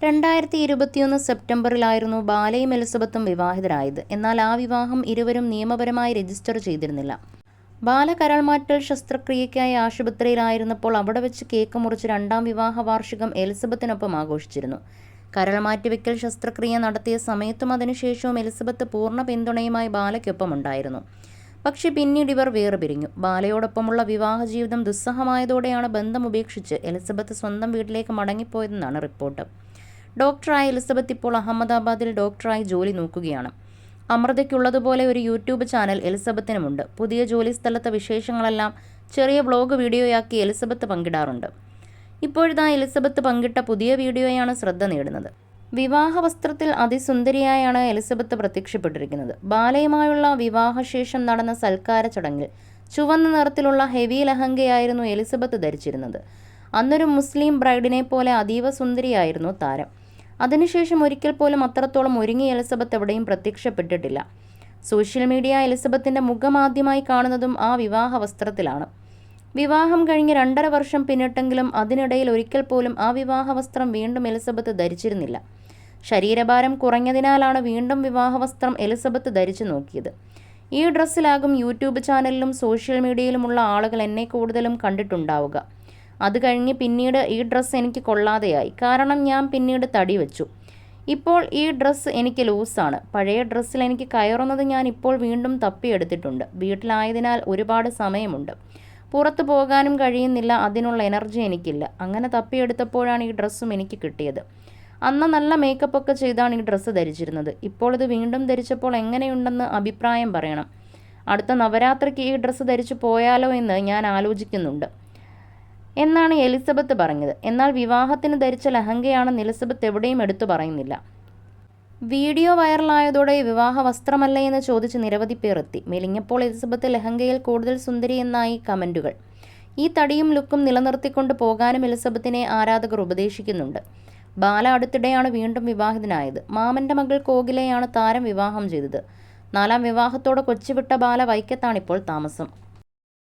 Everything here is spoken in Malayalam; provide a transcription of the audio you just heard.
രണ്ടായിരത്തി ഇരുപത്തിയൊന്ന് സെപ്റ്റംബറിലായിരുന്നു ബാലയും എലിസബത്തും വിവാഹിതരായത്. എന്നാൽ ആ വിവാഹം ഇരുവരും നിയമപരമായി രജിസ്റ്റർ ചെയ്തിരുന്നില്ല. ബാല കരൾമാറ്റൽ ശസ്ത്രക്രിയയ്ക്കായി ആശുപത്രിയിലായിരുന്നപ്പോൾ അവിടെ വെച്ച് കേക്ക് മുറിച്ച് രണ്ടാം വിവാഹ വാർഷികം എലിസബത്തിനൊപ്പം ആഘോഷിച്ചിരുന്നു. കരൾ മാറ്റിവെക്കൽ ശസ്ത്രക്രിയ നടത്തിയ സമയത്തും അതിനുശേഷവും എലിസബത്ത് പൂർണ പിന്തുണയുമായി ബാലയ്ക്കൊപ്പം ഉണ്ടായിരുന്നു പക്ഷേ പിന്നീട് ഇവർ വേർപിരിഞ്ഞു. ബാലയോടൊപ്പമുള്ള വിവാഹ ജീവിതം ദുസ്സഹമായതോടെയാണ് ബന്ധം ഉപേക്ഷിച്ച് എലിസബത്ത് സ്വന്തം വീട്ടിലേക്ക് മടങ്ങിപ്പോയതെന്നാണ് റിപ്പോർട്ട്. ഡോക്ടറായ എലിസബത്ത് ഇപ്പോൾ അഹമ്മദാബാദിൽ ഡോക്ടറായി ജോലി നോക്കുകയാണ്. അമൃതയ്ക്കുള്ളതുപോലെ ഒരു യൂട്യൂബ് ചാനൽ എലിസബത്തിനുമുണ്ട്. പുതിയ ജോലി സ്ഥലത്തെ വിശേഷങ്ങളെല്ലാം ചെറിയ വ്ലോഗ് വീഡിയോയാക്കി എലിസബത്ത് പങ്കിടാറുണ്ട്. ഇപ്പോഴിതാ എലിസബത്ത് പങ്കിട്ട പുതിയ വീഡിയോയാണ് ശ്രദ്ധ നേടുന്നത്. വിവാഹ വസ്ത്രത്തിൽ അതിസുന്ദരിയായാണ് എലിസബത്ത് പ്രത്യക്ഷപ്പെട്ടിരിക്കുന്നത്. ബാലയുമായുള്ള വിവാഹശേഷം നടന്ന സൽക്കാര ചടങ്ങിൽ ചുവന്ന നിറത്തിലുള്ള ഹെവി ലഹങ്കയായിരുന്നു എലിസബത്ത് ധരിച്ചിരുന്നത്. അന്നൊരു മുസ്ലിം ബ്രൈഡിനെ പോലെ അതീവ സുന്ദരിയായിരുന്നു താരം. അതിനുശേഷം ഒരിക്കൽ പോലും അത്രത്തോളം ഒരുങ്ങി എലിസബത്ത് എവിടെയും പ്രത്യക്ഷപ്പെട്ടിട്ടില്ല. സോഷ്യൽ മീഡിയ എലിസബത്തിന്റെ മുഖമാദ്യമായി കാണുന്നതും ആ വിവാഹ വസ്ത്രത്തിലാണ് വിവാഹം കഴിഞ്ഞ് രണ്ടര വർഷം പിന്നിട്ടെങ്കിലും അതിനിടയിൽ ഒരിക്കൽ പോലും ആ വിവാഹ വസ്ത്രം വീണ്ടും എലിസബത്ത് ധരിച്ചിരുന്നില്ല. ശരീരഭാരം കുറഞ്ഞതിനാലാണ് വീണ്ടും വിവാഹ വസ്ത്രം എലിസബത്ത് ധരിച്ചു നോക്കിയത്. ഈ ഡ്രസ്സിലാകും യൂട്യൂബ് ചാനലിലും സോഷ്യൽ മീഡിയയിലുമുള്ള ആളുകൾ എന്നെ കൂടുതലും കണ്ടിട്ടുണ്ടാവുക. അത് കഴിഞ്ഞ് പിന്നീട് ഈ ഡ്രസ്സ് എനിക്ക് കൊള്ളാതെയായി. കാരണം ഞാൻ പിന്നീട് തടി വെച്ചു. ഇപ്പോൾ ഈ ഡ്രസ്സ് എനിക്ക് ലൂസാണ്. പഴയ ഡ്രസ്സിൽ എനിക്ക് കയറുന്നത് ഞാൻ ഇപ്പോൾ വീണ്ടും തപ്പിയെടുത്തിട്ടുണ്ട്. വീട്ടിലായതിനാൽ ഒരുപാട് സമയമുണ്ട്. പുറത്തു പോകാനും കഴിയുന്നില്ല അതിനുള്ള എനർജി എനിക്കില്ല. അങ്ങനെ തപ്പിയെടുത്തപ്പോഴാണ് ഈ ഡ്രസ്സും എനിക്ക് കിട്ടിയത്. അന്ന് നല്ല മേക്കപ്പ് ഒക്കെ ചെയ്താണ് ഈ ഡ്രസ്സ് ധരിച്ചിരുന്നത്. ഇപ്പോൾ ഇത് വീണ്ടും ധരിച്ചപ്പോൾ എങ്ങനെയുണ്ടെന്ന് അഭിപ്രായം പറയണം. അടുത്ത നവരാത്രിക്ക് ഈ ഡ്രസ്സ് ധരിച്ചു പോയാലോ എന്ന് ഞാൻ ആലോചിക്കുന്നുണ്ട്. എന്നാണ് എലിസബത്ത് പറഞ്ഞത്. എന്നാൽ വിവാഹത്തിന് ധരിച്ച ലഹങ്കയാണെന്ന് എലിസബത്ത് എവിടെയും എടുത്തു പറയുന്നില്ല. വീഡിയോ വൈറലായതോടെ വിവാഹ വസ്ത്രമല്ലേ എന്ന് ചോദിച്ച് നിരവധി പേർ എത്തി. മെലിഞ്ഞപ്പോൾ എലിസബത്ത് ലഹങ്കയിൽ കൂടുതൽ സുന്ദരി എന്നായി കമന്റുകൾ ഈ തടിയും ലുക്കും നിലനിർത്തിക്കൊണ്ട് പോകാനും എലിസബത്തിനെ ആരാധകർ ഉപദേശിക്കുന്നുണ്ട്. ബാല അടുത്തിടെയാണ് വീണ്ടും വിവാഹിതനായത്. മാമന്റെ മകൾ കോകിലയാണ് താരം വിവാഹം ചെയ്തത്. നാലാം വിവാഹത്തോടെ കൊച്ചുവിട്ട ബാല വൈക്കത്താണിപ്പോൾ താമസം.